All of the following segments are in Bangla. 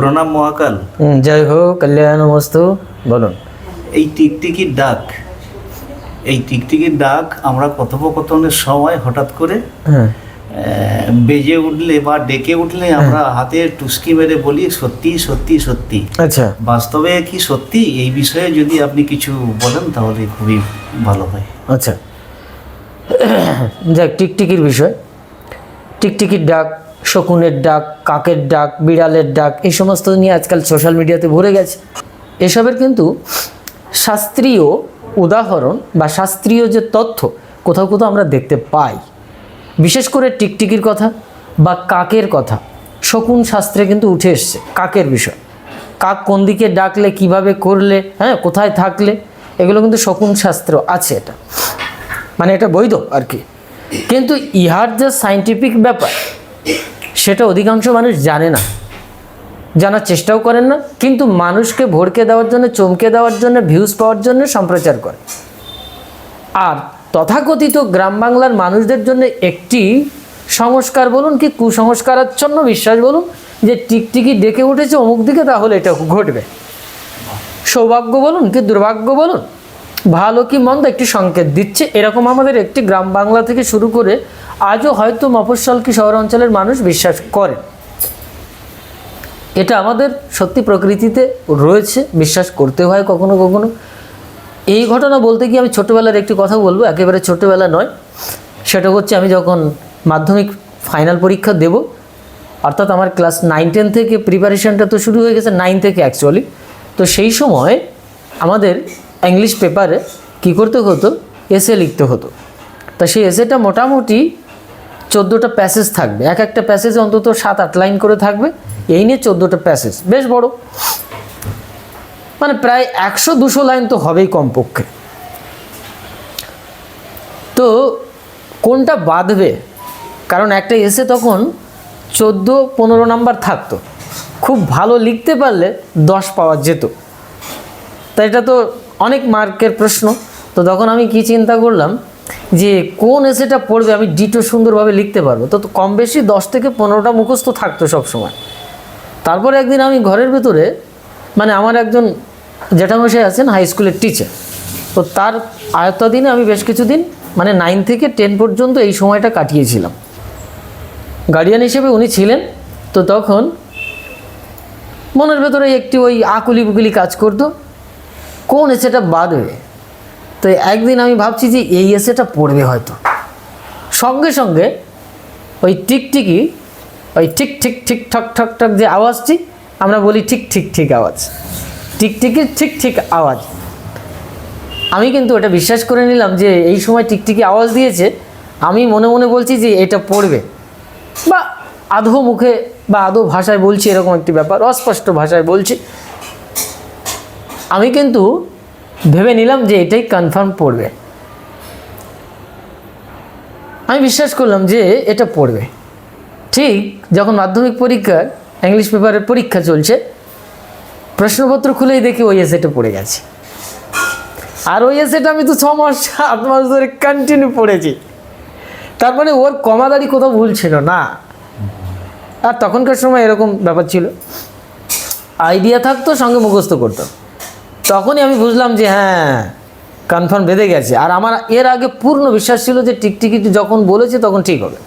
প্রণাম মহাকাল। জয় হোক কল্যাণমস্তু বলুন। এই টিকটিকির ডাক এই টিকটিকির ডাক আমরা কথোপকথনের সময় হঠাৎ করে হ্যাঁ। বেজে উঠলে বা ডেকে উঠলে আমরা হাতে টুসকি মেরে বলি সত্যি সত্যি সত্যি। আচ্ছা। বাস্তবে কি সত্যি? এই বিষয়ে যদি আপনি কিছু বলেন তাহলে খুবই ভালো হয়। আচ্ছা। যাক টিকটিকির বিষয়। টিকটিকির ডাক শকুনের ডাক, কাকের ডাক, বিড়ালের ডাক, এই সমস্ত নিয়ে আজকাল সোশ্যাল মিডিয়াতে ভরে গেছে। এসবের কিন্তু শাস্ত্রীয় উদাহরণ বা শাস্ত্রীয় যে তথ্য কোথাও কোথাও আমরা দেখতে পাই। বিশেষ করে টিকটিকির কথা বা কাকের কথা। শকুন শাস্ত্রে কিন্তু উঠে এসছে কাকের বিষয়। কাক কোন দিকে ডাকলে, কীভাবে করলে হ্যাঁ কোথায় থাকলে, এগুলো কিন্তু শকুন শাস্ত্র আছে এটা। মানে এটা বৈধ আর কি। কিন্তু ইহার যে সাইন্টিফিক ব্যাপার সেটা অধিকাংশ মানুষ জানে না। জানার চেষ্টাও করেন না, কিন্তু মানুষকে ভড়কে দেওয়ার জন্য, চমকে দেওয়ার জন্য ভিউজ পাওয়ার জন্য সম্প্রচার করে। আর তথাকথিত গ্রাম বাংলার মানুষদের জন্য একটি সংস্কার বলুন কি কুসংস্কারাচ্ছন্ন বিশ্বাস বলুন, যে টিকটিকি ডেকে উঠেছে অমুক দিকে, তাহলে এটা ঘটবে। সৌভাগ্য বলুন কি দুর্ভাগ্য বলুন? ভালো কি মন্দ একটি সংকেত দিচ্ছে। এরকম আমাদের একটি গ্রাম বাংলা থেকে শুরু করে আজও হয়তো মফস্বল কি শহর অঞ্চলের মানুষ বিশ্বাস করে। এটা আমাদের সত্যি প্রকৃতিতে রয়েছে, বিশ্বাস করতে হয় কখনো কখনো। এই ঘটনা বলতে গিয়ে আমি ছোটোবেলার একটি কথা বলব, একেবারে ছোটোবেলা নয়। সেটা হচ্ছে আমি যখন মাধ্যমিক ফাইনাল পরীক্ষা দেব, অর্থাৎ আমার ক্লাস নাইন টেন থেকে প্রিপারেশনটা তো শুরু হয়ে গেছে নাইন থেকে অ্যাকচুয়ালি তো সেই সময় আমাদের ইংলিশ পেপারে কী করতে হতো? এসে লিখতে হতো। তা সেই এসেটা মোটামুটি চোদ্দোটা প্যাসেজ থাকবে। এক একটা প্যাসেজে অন্তত সাত, আট লাইন করে থাকবে। এই নিয়ে চোদ্দোটা প্যাসেজ বেশ বড়। মানে প্রায় একশো, দুশো লাইন তো হবেই কমপক্ষে। তো কোনটা বাঁধবে? কারণ একটা এসে তখন চোদ্দ, পনেরো নাম্বার থাকতো। খুব ভালো লিখতে পারলে দশ পাওয়া যেত। তা এটা তো অনেক মার্কের প্রশ্ন। তো তখন আমি কি চিন্তা করলাম যে কোন এসেটা পড়বে আমি ডিটো সুন্দরভাবে লিখতে পারব। তো কম বেশি দশ থেকে পনেরোটা মুখস্থ থাকতো সব সময় তারপরে একদিন আমি ঘরের ভেতরে মানে আমার একজন জেঠামশাই আছেন হাই স্কুলের টিচার তো তার আয়ত্তাধীনে আমি বেশ কিছুদিন মানে নাইন থেকে টেন পর্যন্ত এই সময়টা কাটিয়েছিলাম। গার্ডিয়ান হিসেবে উনি ছিলেন। তো তখন মনের ভেতরে একটি ওই আকুলি বুকুলি কাজ করতো। কোন এসেটা বাদবে তো একদিন আমি ভাবছি যে এই এসেটা পড়বে হয়তো। সঙ্গে সঙ্গে ওই টিকটিকি ওই ঠিক ঠিক ঠিক ঠক ঠক ঠক যে আওয়াজটি, আমরা বলি ঠিক ঠিক ঠিক আওয়াজ। টিকটিকির ঠিক ঠিক আওয়াজ। আমি কিন্তু ওটা বিশ্বাস করে নিলাম যে এই সময় টিকটিকি আওয়াজ দিয়েছে, আমি মনে মনে বলছি যে এটা পড়বে। বা আধো মুখে বা আধো ভাষায় বলছি এরকম একটি ব্যাপার, অস্পষ্ট ভাষায় বলছি। আমি কিন্তু ভেবে নিলাম যে এটাই কনফার্ম পড়বে। আমি বিশ্বাস করলাম যে এটা পড়বে। ঠিক যখন মাধ্যমিক পরীক্ষার ইংলিশ পেপারের পরীক্ষা চলছে, প্রশ্নপত্র খুলেই দেখি ওই এসেটা পড়ে গেছে। আর ওই এসেটা আমি তো ছ মাস, সাত মাস ধরে কন্টিনিউ পড়েছি। তার মানে ওর কমাদারি কোথাও ভুল ছিল না। আর তখনকার সময় এরকম ব্যাপার ছিল। আইডিয়া থাকতো, সঙ্গে মুখস্থ করতো। তখনই আমি বুঝলাম যে হ্যাঁ কনফার্ম বেঁধে গেছে। আর আমার এর আগে পূর্ণ বিশ্বাস ছিল যে টিকটিকি যখন বলেছে তখন ঠিক হবে।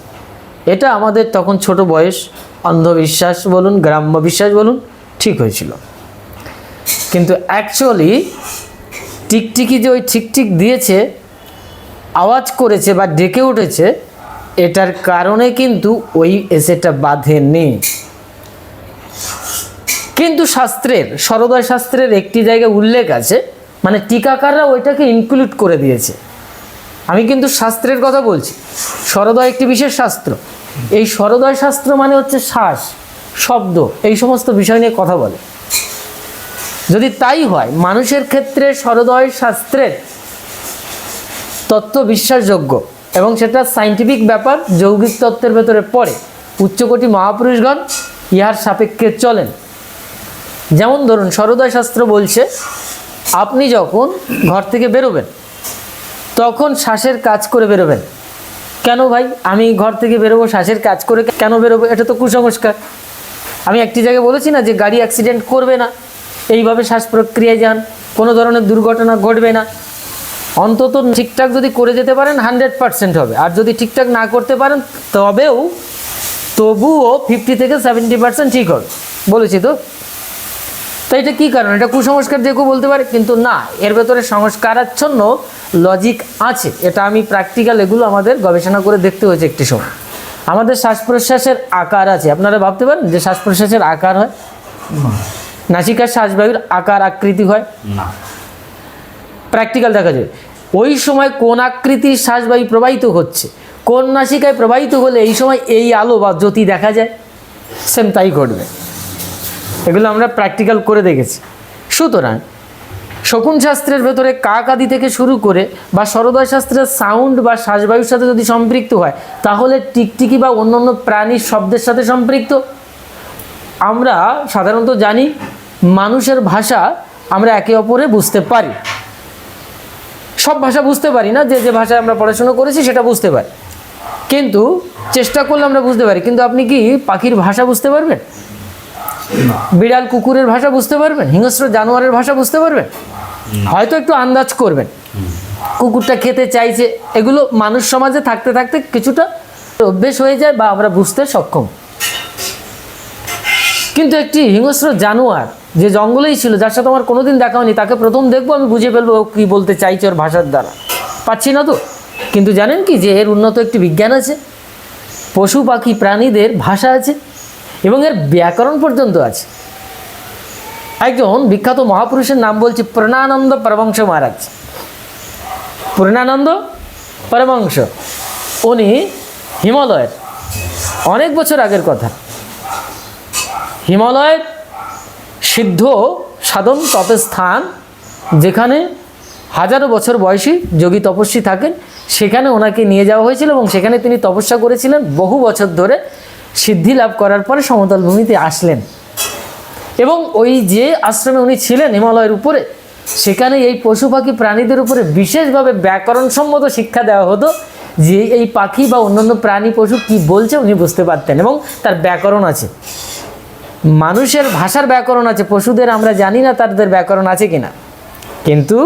এটা আমাদের তখন ছোট বয়স, অন্ধবিশ্বাস বলুন, গ্রাম্য বিশ্বাস বলুন, ঠিক হয়েছিল। কিন্তু অ্যাকচুয়ালি টিকটিকি যে ওই ঠিক ঠিক দিয়েছে, আওয়াজ করেছে বা ডেকে উঠেছে, এটার কারণে কিন্তু ওই এসেটা বাঁধেনি। কিন্তু শাস্ত্রের, সরোদয় শাস্ত্রের একটি জায়গায় উল্লেখ আছে মানে টিকাকাররা ওইটাকে ইনক্লুড করে দিয়েছে। আমি কিন্তু শাস্ত্রের কথা বলছি। সরোদয় একটি বিশেষ শাস্ত্র। এই সরোদয় শাস্ত্র মানে হচ্ছে শ্বাস, শব্দ, এই সমস্ত বিষয় নিয়ে কথা বলে। যদি তাই হয়, মানুষের ক্ষেত্রে সরোদয় শাস্ত্রের তত্ত্ব বিশ্বাসযোগ্য এবং সেটা সাইন্টিফিক ব্যাপার, যৌগিক তত্ত্বের ভেতরে পড়ে। উচ্চকোটি মহাপুরুষগণ ইহার সাপেক্ষে চলেন। যেমন ধরুন সরোদয় শাস্ত্র বলছে, আপনি যখন ঘর থেকে বেরোবেন, তখন শ্বাসের কাজ করে বেরোবেন। কেন ভাই? আমি ঘর থেকে বেরোবো, শ্বাসের কাজ করে কেন বেরোবো? এটা তো কুসংস্কার। আমি একটি জায়গায় বলেছি না যে গাড়ি অ্যাক্সিডেন্ট করবে না। এইভাবে শ্বাস প্রক্রিয়ায় যান, কোনো ধরনের দুর্ঘটনা ঘটবে না। অন্তত ঠিকঠাক যদি করে যেতে পারেন হান্ড্রেড পার্সেন্ট হবে। আর যদি ঠিকঠাক না করতে পারেন, তবেও তবুও ফিফটি থেকে সেভেন্টি পার্সেন্ট ঠিক হবে। বলেছি তো? তো এটা কী কারণ? এটা কুসংস্কার যে কেউ বলতে পারে কিন্তু না এর ভেতরে সংস্কারাচ্ছন্ন লজিক আছে। এটা আমি প্র্যাকটিক্যাল এগুলো আমাদের গবেষণা করে দেখতে হয়েছে একটি সময়। আমাদের শ্বাস প্রশ্বাসের আকার আছে। আপনারা ভাবতে পারেন যে শ্বাস প্রশ্বাসের আকার হয়? নাসিকার শ্বাসবায়ুর আকার আকৃতি হয়? না। প্র্যাকটিক্যাল দেখা যায়। ওই সময় কোন আকৃতির শ্বাসবায়ু প্রবাহিত হচ্ছে? কোন নাসিকায় প্রবাহিত হলে এই সময় এই আলো বা জ্যোতি দেখা যায়? সেম তাই ঘটবে। এগুলো আমরা প্র্যাকটিক্যাল করে দেখেছি। সুতরাং শকুন শাস্ত্রের ভেতরে কাক আদি থেকে শুরু করে বা সরোদয় শাস্ত্রের সাউন্ড বা শ্বাসবায়ুর সাথে যদি সম্পৃক্ত হয়, তাহলে টিকটিকি বা অন্যান্য প্রাণীর শব্দের সাথে সম্পৃক্ত। আমরা সাধারণত জানি মানুষের ভাষা আমরা একে অপরে বুঝতে পারি। সব ভাষা বুঝতে পারি না, যে যে ভাষায় আমরা পড়াশোনা করেছি সেটা বুঝতে পারি। কিন্তু চেষ্টা করলে আমরা বুঝতে পারি। কিন্তু আপনি কি পাখির ভাষা বুঝতে পারবেন? বিড়াল কুকুরের ভাষা বুঝতে পারবেন? হিংস্র জানোয়ারের ভাষা বুঝতে পারবেন? হয়তো একটু আন্দাজ করবেন। কুকুরটা খেতে চাইছে। এগুলো মানুষ সমাজে থাকতে থাকতে কিছুটা অভ্যেস হয়ে যায় বা আমরা বুঝতে সক্ষম। কিন্তু একটি হিংস্র জানোয়ার যে জঙ্গলেই ছিল যার সাথে আমার কোনোদিন দেখা হয়নি তাকে প্রথম দেখব আমি বুঝে ফেলব ও কী বলতে চাইছে ওর ভাষার দ্বারা। পাচ্ছি না তো? কিন্তু জানেন কি যে এর উন্নত একটি বিজ্ঞান আছে। পশু পাখি প্রাণীদের ভাষা আছে। এবং এর ব্যাকরণ পর্যন্ত আছে। একজন বিখ্যাত মহাপুরুষের নাম বলছি প্রণানন্দ পরমংশ মহারাজ। পূর্ণানন্দ পরমংশ উনি হিমালয়ের, অনেক বছর আগের কথা। হিমালয়ের সিদ্ধ সাধন তপস্থান, যেখানে হাজারো বছর বয়সী যোগী তপস্বী থাকেন, সেখানে ওনাকে নিয়ে যাওয়া হয়েছিল এবং সেখানে তিনি তপস্যা করেছিলেন বহু বছর ধরে। সিদ্ধি লাভ করার পরে সমতল ভূমিতে আসলেন। এবং ওই যে আশ্রমে উনি ছিলেন হিমালয়ের উপরে, সেখানে এই পশু পাখি প্রাণীদের উপরে বিশেষভাবে ব্যাকরণসম্মত শিক্ষা দেওয়া হতো যে এই পাখি বা অন্যান্য প্রাণী পশু কি বলছে উনি বুঝতে পারতেন এবং তার ব্যাকরণ আছে। মানুষের ভাষার ব্যাকরণ আছে, পশুদের আমরা জানি না তাদের ব্যাকরণ আছে কিনা। কিন্তু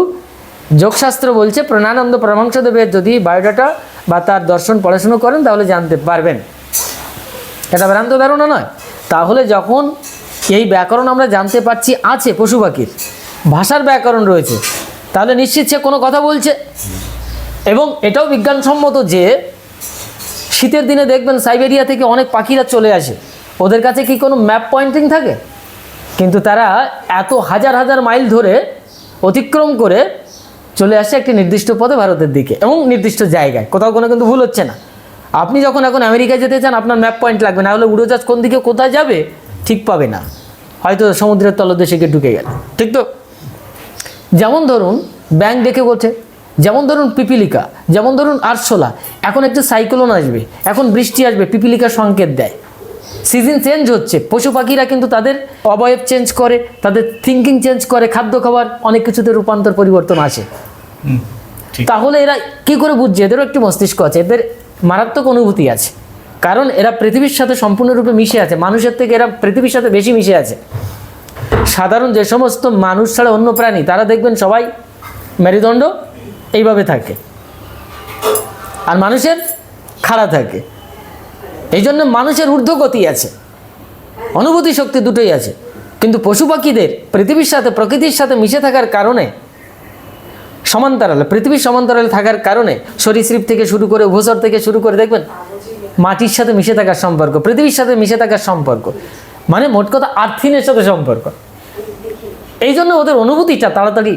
যোগশাস্ত্র বলছে, প্রণানন্দ পরমাংশদেবের যদি বায়োডাটা বা তার দর্শন পড়াশুনো করেন, তাহলে জানতে পারবেন। এটা ভ্রান্ত ধারণা নয়। তাহলে যখন এই ব্যাকরণ আমরা জানতে পারছি আছে পশু পাখির, ভাষার ব্যাকরণ রয়েছে, তাহলে নিশ্চিত সে কোনো কথা বলছে। এবং এটাও বিজ্ঞানসম্মত যে শীতের দিনে দেখবেন সাইবেরিয়া থেকে অনেক পাখিরা চলে আসে। ওদের কাছে কি কোনো ম্যাপ পয়েন্টিং থাকে? কিন্তু তারা এত হাজার হাজার মাইল ধরে অতিক্রম করে চলে আসে একটি নির্দিষ্ট পথে ভারতের দিকে এবং নির্দিষ্ট জায়গায়। কোথাও কোনো কিন্তু ভুল হচ্ছে না। আপনি যখন এখন আমেরিকায় যেতে চান আপনার ম্যাপ পয়েন্ট লাগবে না হলে উড়োজাহাজ কোন দিকে কোথায় যাবে ঠিক পাবে না। হয়তো সমুদ্রের তলদেশে গিয়ে ঢুকে গেল। ঠিক তো? যেমন ধরুন ব্যাংক ডেকে বলছে যেমন ধরুন পিপিলিকা যেমন ধরুন আরশোলা এখন একটু সাইক্লোন আসবে এখন বৃষ্টি আসবে পিপিলিকা সংকেত দেয়। সিজন চেঞ্জ হচ্ছে পশু পাখিরা কিন্তু তাদের অবয়ব চেঞ্জ করে তাদের থিঙ্কিং চেঞ্জ করে খাদ্য খাবার অনেক কিছুতে রূপান্তর পরিবর্তন আসে। তাহলে এরা কি করে বুঝছে? এদেরও একটি মস্তিষ্ক আছে এদের মারাত্মক অনুভূতি আছে। কারণ এরা পৃথিবীর সাথে সম্পূর্ণরূপে মিশে আছে। মানুষের থেকে এরা পৃথিবীর সাথে বেশি মিশে আছে। সাধারণ যে সমস্ত মানুষ ছাড়া অন্য প্রাণী, তারা দেখবেন সবাই মেরুদণ্ড এইভাবে থাকে। আর মানুষের খাড়া থাকে। এই জন্য মানুষের ঊর্ধ্বগতি আছে। অনুভূতি শক্তি দুটোই আছে। কিন্তু পশু পাখিদের পৃথিবীর সাথে, প্রকৃতির সাথে মিশে থাকার কারণে সমান্তরালে পৃথিবীর সমান্তরালে থাকার কারণে সরীসৃপ থেকে শুরু করে ভূসর থেকে শুরু করে দেখবেন, মাটির সাথে মিশে থাকার সম্পর্ক, পৃথিবীর সাথে মিশে থাকার সম্পর্ক মানে মোট কথা আর্থিনের সাথে সম্পর্ক। এই জন্য ওদের অনুভূতিটা তাড়াতাড়ি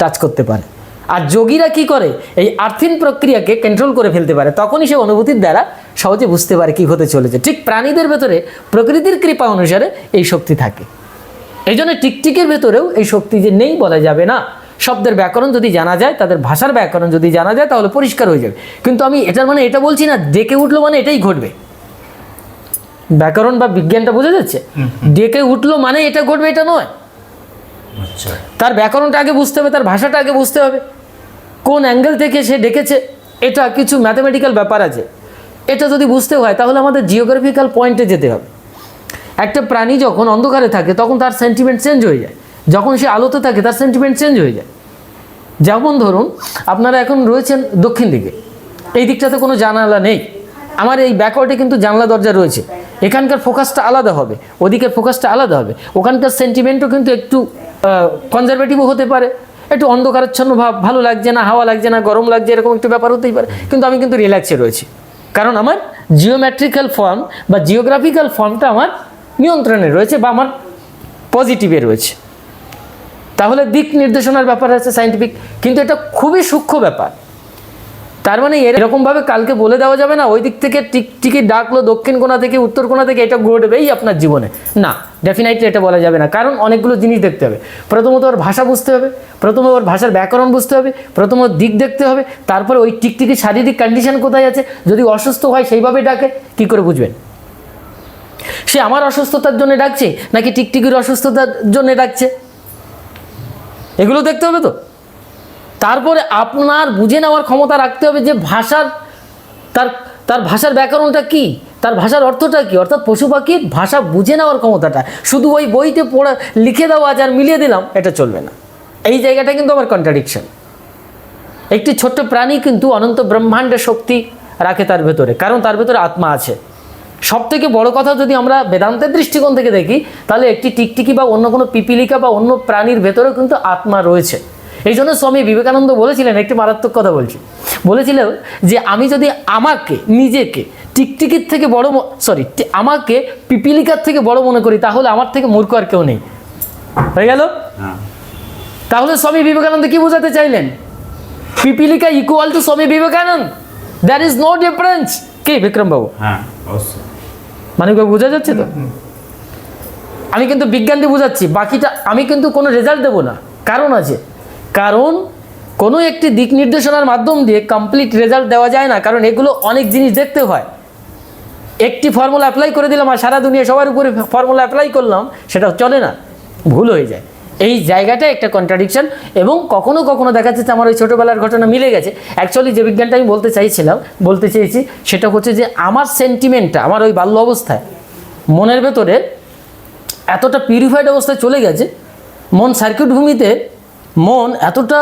টাচ করতে পারে। আর যোগীরা কি করে? এই আর্থিন প্রক্রিয়াকে কন্ট্রোল করে ফেলতে পারে। তখনই সে অনুভূতির দ্বারা সহজে বুঝতে পারে কি হতে চলেছে। ঠিক প্রাণীদের ভেতরে প্রকৃতির কৃপা অনুসারে এই শক্তি থাকে। এই জন্য টিকটিকের ভেতরেও এই শক্তি যে নেই বলা যাবে না। শব্দের ব্যাকরণ যদি জানা যায় তাদের ভাষার ব্যাকরণ যদি জানা যায় তাহলে পরিষ্কার হয়ে যাবে। কিন্তু আমি এটার মানে এটা বলছি না ডেকে উঠল মানে এটাই ঘটবে। ব্যাকরণ বা বিজ্ঞানটা বোঝা যাচ্ছে? ডেকে উঠল মানে এটা ঘটবে এটা নয়। আচ্ছা। তার ব্যাকরণটা আগে বুঝতে হবে তার ভাষাটা আগে বুঝতে হবে। কোন অ্যাঙ্গেল থেকে সে ডেকেছে এটা কিছু ম্যাথামেটিক্যাল ব্যাপার আছে। এটা যদি বুঝতে হয় তাহলে আমাদের জিওগ্রাফিক্যাল পয়েন্টে যেতে হবে। একটা প্রাণী যখন অন্ধকারে থাকে তখন তার সেন্টিমেন্ট চেঞ্জ হয়ে যায়। যখন সে আলোতে থাকে, তার সেন্টিমেন্ট চেঞ্জ হয়ে যায়। যেমন ধরুন, আপনারা এখন রয়েছেন দক্ষিণ দিকে। এই দিকটাতে কোনো জানালা নেই। আমার এই ব্যাকওয়ার্ডে কিন্তু জানলা দরজা রয়েছে। এখানকার ফোকাসটা আলাদা হবে, ওদিকের ফোকাসটা আলাদা হবে। ওখানকার সেন্টিমেন্টও কিন্তু একটু কনজারভেটিভও হতে পারে। একটু অন্ধকারাচ্ছন্ন ভাব, ভালো লাগছে না, হাওয়া লাগছে না, গরম লাগছে, এরকম একটু ব্যাপার হতেই পারে। কিন্তু আমি কিন্তু রিল্যাক্সে রয়েছি। কারণ আমার জিওমেট্রিক্যাল ফর্ম বা জিওগ্রাফিক্যাল ফর্মটা আমার নিয়ন্ত্রণে রয়েছে বা আমার পজিটিভে রয়েছে। তাহলে দিক নির্দেশনার ব্যাপার আছে সাইন্টিফিক কিন্তু এটা খুবই সূক্ষ্ম ব্যাপার। তার মানে এরকমভাবে কালকে বলে দেওয়া যাবে না, ওই দিক থেকে টিকটিকি ডাকলো দক্ষিণ কোণা থেকে, উত্তর কোণা থেকে, এটা ঘটবেই আপনার জীবনে। না ডেফিনেটলি এটা বলা যাবে না, কারণ অনেকগুলো জিনিস দেখতে হবে। প্রথমত ওর ভাষা বুঝতে হবে প্রথমে ওর ভাষার ব্যাকরণ বুঝতে হবে প্রথম ওর দিক দেখতে হবে, তারপরে ওই টিকটিকি শারীরিক কন্ডিশন কোথায় আছে, যদি অসুস্থ হয় সেইভাবে ডাকে, কী করে বুঝবেন? সে আমার অসুস্থতার জন্য ডাকছে, নাকি টিকটিকির অসুস্থতার জন্য ডাকছে? এগুলো দেখতে হবে তো? তারপরে আপনার বুঝে নেওয়ার ক্ষমতা রাখতে হবে যে ভাষার, তার তার ভাষার ব্যাকরণটা কি? তার ভাষার অর্থটা কি? অর্থাৎ পশু পাখির ভাষা বুঝে নেওয়ার ক্ষমতাটা। শুধু ওই বইতে পড়া, লিখে দেওয়া আজ আর মিলিয়ে দিলাম, এটা চলবে না। এই জায়গাটা কিন্তু আমার কন্ট্রাডিকশন একটি ছোট্ট প্রাণী কিন্তু অনন্ত ব্রহ্মাণ্ডের শক্তি রাখে তার ভেতরে, কারণ তার ভেতরে আত্মা আছে। সব থেকে বড় কথা যদি আমরা বেদান্তের দৃষ্টিকোণ থেকে দেখি তাহলে একটি টিকটিকি বা অন্য কোনো পিপিলিকা বা অন্য প্রাণীর ভেতরেও কিন্তু আত্মা রয়েছে। এই জন্য স্বামী বিবেকানন্দ বলেছিলেন একটি মারাত্মক কথা বলছি। বলেছিলেন যে আমি যদি আমাকে নিজেকে টিকটিকির থেকে বড় সরি আমাকে পিপিলিকার থেকে বড় মনে করি তাহলে আমার থেকে মূর্খ আর কেউ নেই। হয়ে গেল? হ্যাঁ। তাহলে স্বামী বিবেকানন্দ কি বোঝাতে চাইলেন? পিপিলিকা equal to Swami Vivekananda. There is no difference কে? বিক্রমবাবু। হ্যাঁ অবশ্যই। মানে বোঝা যাচ্ছে তো? আমি কিন্তু বিজ্ঞান দিয়ে বোঝাচ্ছি, বাকিটা আমি কিন্তু কোনো রেজাল্ট দেবো না। কারণ আছে। কারণ কোনো একটি দিক নির্দেশনার মাধ্যম দিয়ে কমপ্লিট রেজাল্ট দেওয়া যায় না, কারণ এগুলো অনেক জিনিস দেখতে হয়। একটি ফর্মুলা অ্যাপ্লাই করে দিলাম আর সারা দুনিয়া সবার উপরে ফর্মুলা অ্যাপ্লাই করলাম, সেটা চলে না, ভুল হয়ে যায়। এই জায়গাটা একটা কন্ট্রাডিকশন এবং কখনো কখনো দেখা যাচ্ছে আমার ওই ছোটোবেলার ঘটনা মিলে গেছে। অ্যাকচুয়ালি যে বিজ্ঞানটা আমি বলতে চাইছিলাম, বলতে চেয়েছি, সেটা হচ্ছে যে আমার সেন্টিমেন্টটা আমার ওই বাল্য অবস্থায় মনের ভেতরে এতটা পিউরিফাইড অবস্থায় চলে গেছে, মন সার্কিট ভূমিতে মন এতটা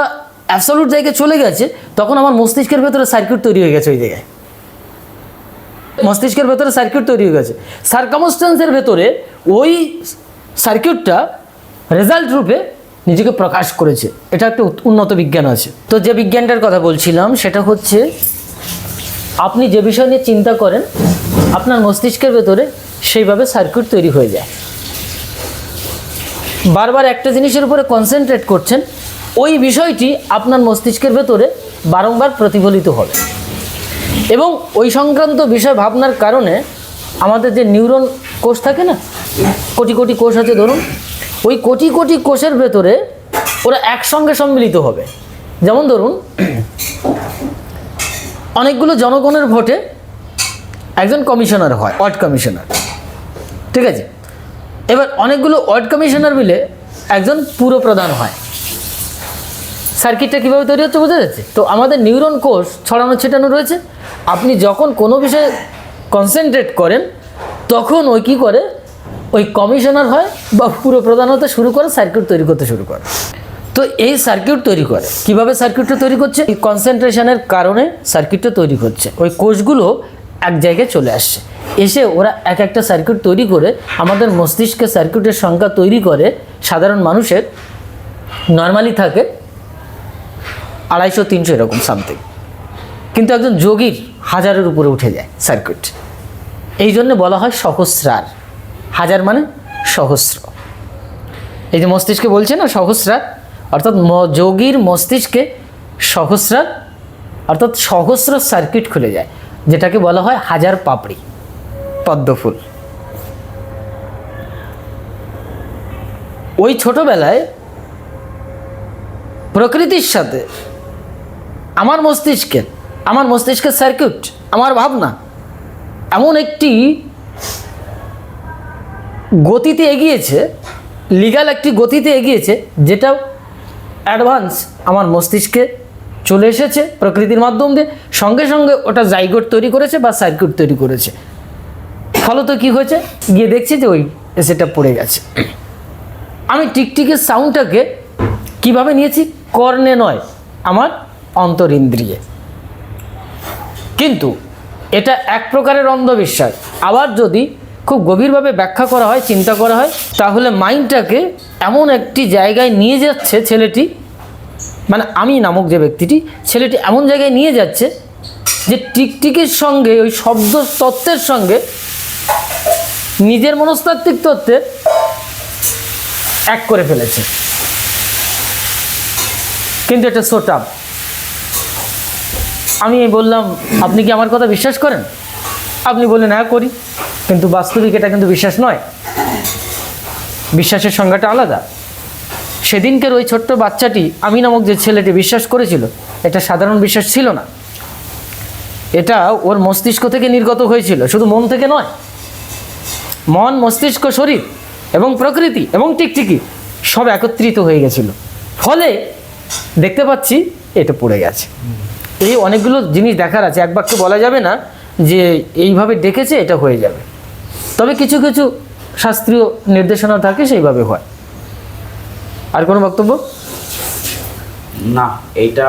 অ্যাবসলুট জায়গায় চলে গেছে, তখন আমার মস্তিষ্কের ভেতরে সার্কিট তৈরি হয়ে গেছে ওই জায়গায়। মস্তিষ্কের ভেতরে সার্কিট তৈরি হয়ে গেছে। সার্কামস্টেন্সের ভেতরে ওই সার্কিটটা রেজাল্ট রূপে নিজেকে প্রকাশ করেছে। এটা একটা উন্নত বিজ্ঞান আছে। তো যে বিজ্ঞানটার কথা বলছিলাম, সেটা হচ্ছে আপনি যে বিষয় নিয়ে চিন্তা করেন, আপনার মস্তিষ্কের ভেতরে সেইভাবে সার্কিট তৈরি হয়ে যায়। বারবার একটা জিনিসের উপরে কনসেন্ট্রেট করছেন, ওই বিষয়টি আপনার মস্তিষ্কের ভেতরে বারংবার প্রতিফলিত হবে। এবং ওই সংক্রান্ত বিষয় ভাবনার কারণে আমাদের যে নিউরন কোষ থাকে না, কোটি কোটি কোষ আছে ধরুন ওই কোটি কোটি কোষের ভেতরে ওরা একসঙ্গে সম্মিলিত হবে। যেমন ধরুন, অনেকগুলো জনগণের ভোটে একজন কমিশনার হয়, ওয়ার্ড কমিশনার। ঠিক আছে? এবার অনেকগুলো ওয়ার্ড কমিশনার মিলে একজন পুর প্রধান হয়। সার্কিটটা কীভাবে তৈরি হচ্ছে বোঝা যাচ্ছে? তো আমাদের নিউরন কোষ ছড়ানো ছিটানো রয়েছে। আপনি যখন কোনো বিষয়ে কনসেন্ট্রেট করেন, তখন ওই কী করে? ওই কমিশনার হয় বা পুরো প্রধান হতে শুরু করে সার্কিট তৈরি করতে শুরু করে। তো এই সার্কিট তৈরি করে। কীভাবে সার্কিটটা তৈরি করছে? এই কনসেন্ট্রেশনের কারণে সার্কিটটা তৈরি করছে। ওই কোষগুলো এক জায়গায় চলে আসছে। এসে ওরা এক একটা সার্কিট তৈরি করে, আমাদের মস্তিষ্কে সার্কিটের সংখ্যা তৈরি করে, সাধারণ মানুষের নর্মালি থাকে আড়াইশো তিনশো এরকম সামথিং কিন্তু একজন যোগীর হাজারের উপরে উঠে যায় সার্কিট। এই জন্য বলা হয় সহস্রার। হাজার মানে সহস্র। এই যে মস্তিষ্কে বলছে না সহস্রার অর্থাৎ যোগীর মস্তিষ্কে সহস্রার অর্থাৎ সহস্র সার্কিট খুলে যায়, যেটাকে বলা হয় হাজার পাপড়ি, পদ্মফুল। ওই ছোটবেলায় প্রকৃতির সাথে আমার মস্তিষ্কের আমার মস্তিষ্কের সার্কিট আমার ভাবনা, এমন একটি গতিতে এগিয়েছে লিগাল একটি গতিতে এগিয়েছে যেটা অ্যাডভান্স আমার মস্তিষ্কে চলে এসেছে প্রকৃতির মাধ্যম দিয়ে। সঙ্গে সঙ্গে ওটা জাইগোট তৈরি করেছে বা সার্কিট তৈরি করেছে। ফলত কি হয়েছে? গিয়ে দেখছি যে ওই এসেটা পড়ে গেছে। আমি টিকটিকের সাউন্ডটাকে কীভাবে নিয়েছি? কর্ণে নয়, আমার অন্তর ইন্দ্রিয়ে কিন্তু এটা এক প্রকারের অন্ধবিশ্বাস। আবার যদি খুব গভীরভাবে ব্যাখ্যা করা হয়, চিন্তা করা হয়। তাহলে মাইন্ডটাকে এমন একটি জায়গায় নিয়ে যাচ্ছে ছেলেটি মানে আমি নামক যে ব্যক্তিটি, ছেলেটি এমন জায়গায় নিয়ে যাচ্ছে যে টিকটিকির সঙ্গে, ওই শব্দ তত্ত্বের সঙ্গে, নিজের মনস্তাত্ত্বিক তত্ত্বের এক করে ফেলেছে। কিন্তু এটা সোটাপ আমি বললাম, আপনি কি আমার কথা বিশ্বাস করেন? আপনি বললেন হ্যাঁ করি। কিন্তু বাস্তবিক এটা কিন্তু বিশ্বাস নয়। বিশ্বাসের সংজ্ঞাটা আলাদা। সেদিনকের ওই ছোট্ট বাচ্চাটি, আমি নামক যে ছেলেটি বিশ্বাস করেছিল, এটা সাধারণ বিশ্বাস ছিল না। এটা ওর মস্তিষ্ক থেকে নির্গত হয়েছিল, শুধু মন থেকে নয়। মন, মস্তিষ্ক, শরীর এবং প্রকৃতি এবং টিকটিকি সব একত্রিত হয়ে গেছিল। ফলে দেখতে পাচ্ছি এটা পড়ে গেছে। এই অনেকগুলো জিনিস দেখার আছে, এক বাক্যে বলা যাবে না যে এইভাবে ডেকেছে, এটা হয়ে যাবে। তবে কিছু কিছু শাস্ত্রীয় নির্দেশনা থাকে সেইভাবে হয়। আর কোনো বক্তব্য? না এইটা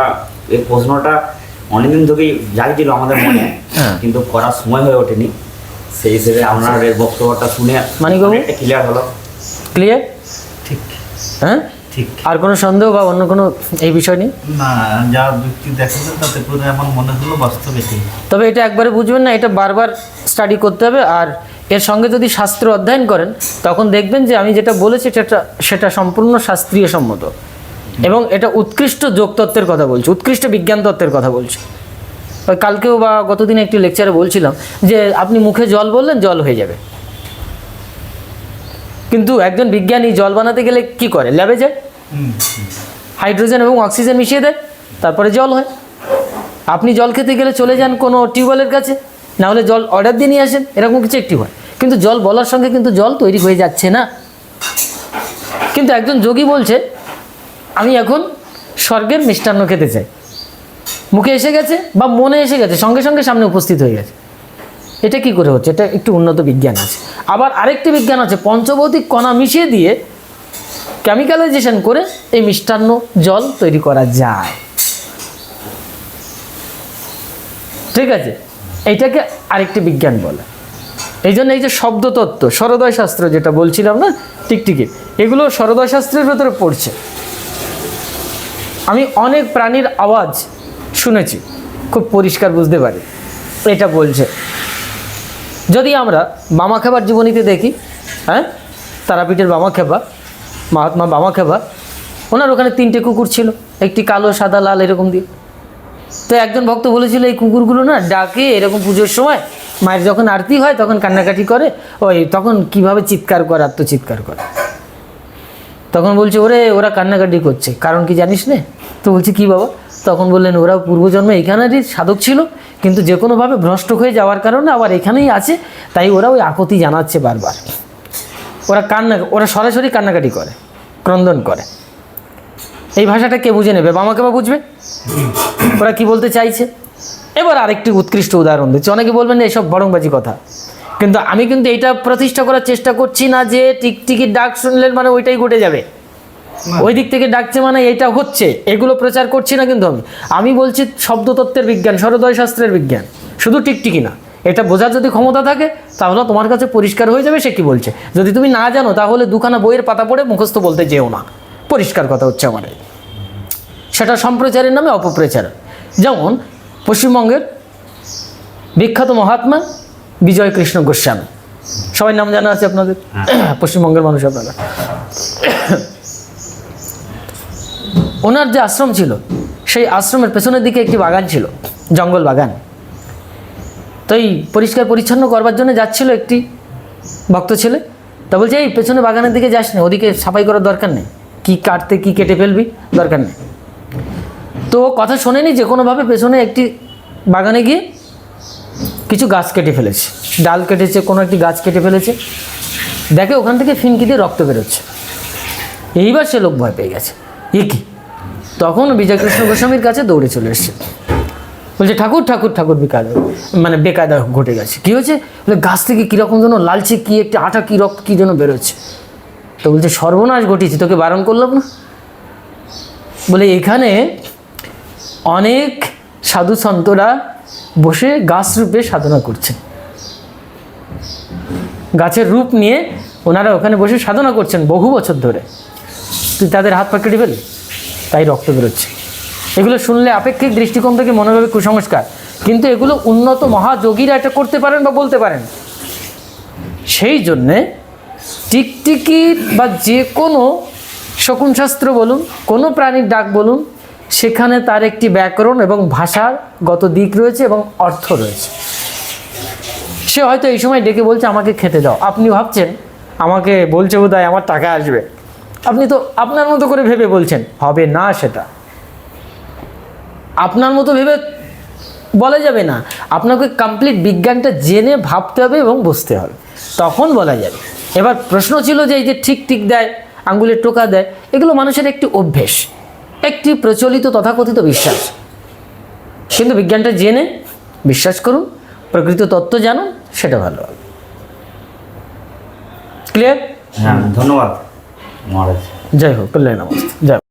এই প্রশ্নটা অনেকদিন থেকেই জাগছিল আমাদের মনে হ্যাঁ। কিন্তু করার সময় হয়ে ওঠেনি। সেই হিসেবে আপনার এই বক্তব্যটা শুনে মানিকবাবু? ক্লিয়ার হলো। ক্লিয়ার ঠিক। হ্যাঁ? ঠিক। আর কোনো সন্দেহ বা অন্য কোনো এই বিষয় নেই না যা তাতে করে আমার মনে হলো বাস্তব তবে এটা একবারে বুঝবেন না এটা বারবার স্টাডি করতে হবে আর এর সঙ্গে যদি শাস্ত্র অধ্যয়ন করেন, তখন দেখবেন যে আমি যেটা বলেছি সেটা সেটা সম্পূর্ণ শাস্ত্রীয় সম্মত। এবং এটা উৎকৃষ্ট যোগতত্ত্বের কথা বলছি, উৎকৃষ্ট বিজ্ঞান তত্ত্বের কথা বলছি। কালকেও বা গতদিন একটি লেকচারে বলছিলাম যে আপনি মুখে জল বললেন, জল হয়ে যাবে। কিন্তু একজন বিজ্ঞানী জল বানাতে গেলে কি করে? ল্যাবে যায়। হাইড্রোজেন এবং অক্সিজেন মিশিয়ে দেয়, তারপরে জল হয়। আপনি জল খেতে গেলে চলে যান কোনো টিউবওয়েলের কাছে। না হলে জল অর্ডার দিয়ে নিয়ে আসেন, এরকম কিছু একটি হয়। কিন্তু জল বলার সঙ্গে কিন্তু জল তৈরি হয়ে যাচ্ছে না। কিন্তু একজন যোগী বলছে, আমি এখন স্বর্গের মিষ্টান্ন খেতে চাই। মুখে এসে গেছে বা মনে এসে গেছে, সঙ্গে সঙ্গে সামনে উপস্থিত হয়ে গেছে। এটা কি করে হচ্ছে? এটা একটু উন্নত বিজ্ঞান আছে। আবার আরেকটি বিজ্ঞান আছে, পঞ্চভৌতিক কণা মিশিয়ে দিয়ে কেমিক্যালাইজেশন করে এই মিষ্টান্ন জল তৈরি করা যায়। ঠিক আছে? এইটাকে আরেকটি বিজ্ঞান বলে। এই জন্য এই যে শব্দতত্ত্ব সরোদয় শাস্ত্র যেটা বলছিলাম না, টিকটিকি, এগুলো সরোদয় শাস্ত্রের ভেতরে পড়ছে। আমি অনেক প্রাণীর আওয়াজ শুনেছি, খুব পরিষ্কার বুঝতে পারি, এটা বলছে। যদি আমরা বামা খেবার জীবনীতে দেখি হ্যাঁ তারাপীঠের বামা খেবা, মহাত্মা বামা খেবা, ওনার ওখানে তিনটে কুকুর ছিল, একটি কালো, সাদা, লাল, এরকম দিয়ে। তো একজন ভক্ত বলেছিল, এই কুকুরগুলো না ডাকে এরকম পুজোর সময়, মায়ের যখন আরতি হয় তখন কান্নাকাটি করে, ওই তখন কীভাবে চিৎকার করে, আত্মচিৎকার করে? তখন বলছে, ওরে, ওরা কান্নাকাটি করছে, কারণ কি জানিস নে? তো বলছি, কি বাবা? তখন বললেন, ওরা পূর্বজন্মে এখানেরই সাধক ছিল, কিন্তু যে কোনোভাবে ভ্রষ্ট হয়ে যাওয়ার কারণে আবার এখানেই আছে, তাই ওরা ওই আকতি জানাচ্ছে বারবার। ওরা কান্না, ওরা সরাসরি কান্নাকাটি করে, ক্রন্দন করে। এই ভাষাটা কে বুঝে নেবে? বামাকে বা বুঝবে? ওরা কি বলতে চাইছে? এবার আরেকটি উৎকৃষ্ট উদাহরণ দিচ্ছি। অনেকে বলবেন এসব বরংবাজি কথা। কিন্তু আমি কিন্তু এইটা প্রতিষ্ঠা করার চেষ্টা করছি না যে টিকটিকির ডাক শুনলেন মানে ওইটাই ঘটে যাবে। ওই দিক থেকে ডাকছে মানে এটা হচ্ছে। এগুলো প্রচার করছি না কিন্তু আমি। আমি বলছি শব্দতত্ত্বের বিজ্ঞান সরোদয় শাস্ত্রের বিজ্ঞান। শুধু টিকটিকি না। এটা বোঝার যদি ক্ষমতা থাকে তাহলে তোমার কাছে পরিষ্কার হয়ে যাবে সে কি বলছে। যদি তুমি না জানো তাহলে দুখানা বইয়ের পাতা পড়ে মুখস্থ বলতে যেও না। পরিষ্কার কথা হচ্ছে আমার। সেটা সম্প্রচারের নামে অপপ্রচার। যেমন পশ্চিমবঙ্গের বিখ্যাত মহাত্মা বিজয় কৃষ্ণ গোস্বামী। সবাই নাম জানা আছে আপনাদের? পশ্চিমবঙ্গের মানুষ আপনারা। ওনার যে আশ্রম ছিল সেই আশ্রমের পেছনের দিকে একটি বাগান ছিল জঙ্গল বাগান। তো এই পরিষ্কার পরিচ্ছন্ন করবার জন্য যাচ্ছিল একটি ভক্ত ছেলে। তা বলছে এই পেছনে বাগানের দিকে যাস না ওদিকে সাফাই করার দরকার নেই। কি কাটতে, কি কেটে ফেলবি? দরকার নেই। তো কথা শোনেনি, যে কোনোভাবে পেছনে একটি বাগানে গিয়ে কিছু গাছ কেটে ফেলেছে। ডাল কেটেছে, কোনো একটি গাছ কেটে ফেলেছে। দেখে ওখান থেকে ফিনকি দিয়ে রক্ত বেরোচ্ছে। এইবার সে লোক ভয় পেয়ে গেছে। এ কি? তখন বিজয়কৃষ্ণ গোস্বামীর কাছে দৌড়ে চলে এসছে। বলছে, ঠাকুর ঠাকুর ঠাকুর, বেকায়দা মানে বেকায়দা ঘটে গেছে। কী হয়েছে? বলে, গাছ থেকে কীরকম যেন লালচে, কী একটি আটা কী রক্ত, কী যেন বেরোচ্ছে। তো বলছে, সর্বনাশ ঘটিয়েছে, তোকে বারণ করলাম না? বলে, এখানে অনেক সাধু সন্তরা বসে গাছ রূপে সাধনা করছেন গাছের রূপ নিয়ে ওনারা ওখানে বসে সাধনা করছেন বহু বছর ধরে। তুই তাদের হাত পা কেটে তাই রক্ত বেরোচ্ছে। এগুলো শুনলে আপেক্ষিক দৃষ্টিকোণ থেকে মনে হবে কুসংস্কার। কিন্তু এগুলো উন্নত মহাযোগীরা এটা করতে পারেন বা বলতে পারেন। সেই জন্যে টিকটিকি বা যে কোনো শকুন শাস্ত্র বলুন, কোনো প্রাণীর ডাক বলুন, সেখানে তার একটি ব্যাকরণ এবং ভাষাগত দিক রয়েছে এবং অর্থ রয়েছে। সে হয়তো এই সময় ডেকে বলছে, আমাকে খেতে দাও। আপনি ভাবছেন, আমাকে বলছে বোধ আমার টাকা আসবে। আপনি তো আপনার মতো করে ভেবে বলছেন, হবে না সেটা। আপনার মতো ভেবে বলা যাবে না। আপনাকে কমপ্লিট বিজ্ঞানটা জেনে ভাবতে হবে এবং বুঝতে হবে। তখন বলা যাবে। এবার প্রশ্ন ছিল যে এই যে ঠিক ঠিক দেয় আঙ্গুলের টোকা দেয় এগুলো মানুষের একটি অভ্যেস একটি প্রচলিত তথাকথিত বিশ্বাস। কিন্তু বিজ্ঞানটা জেনে বিশ্বাস করুন প্রকৃত তত্ত্ব জানুন সেটা ভালো হবে। ক্লিয়ার হ্যাঁ ধন্যবাদ যাই জয় হোক কল্যাণ নমস্কার।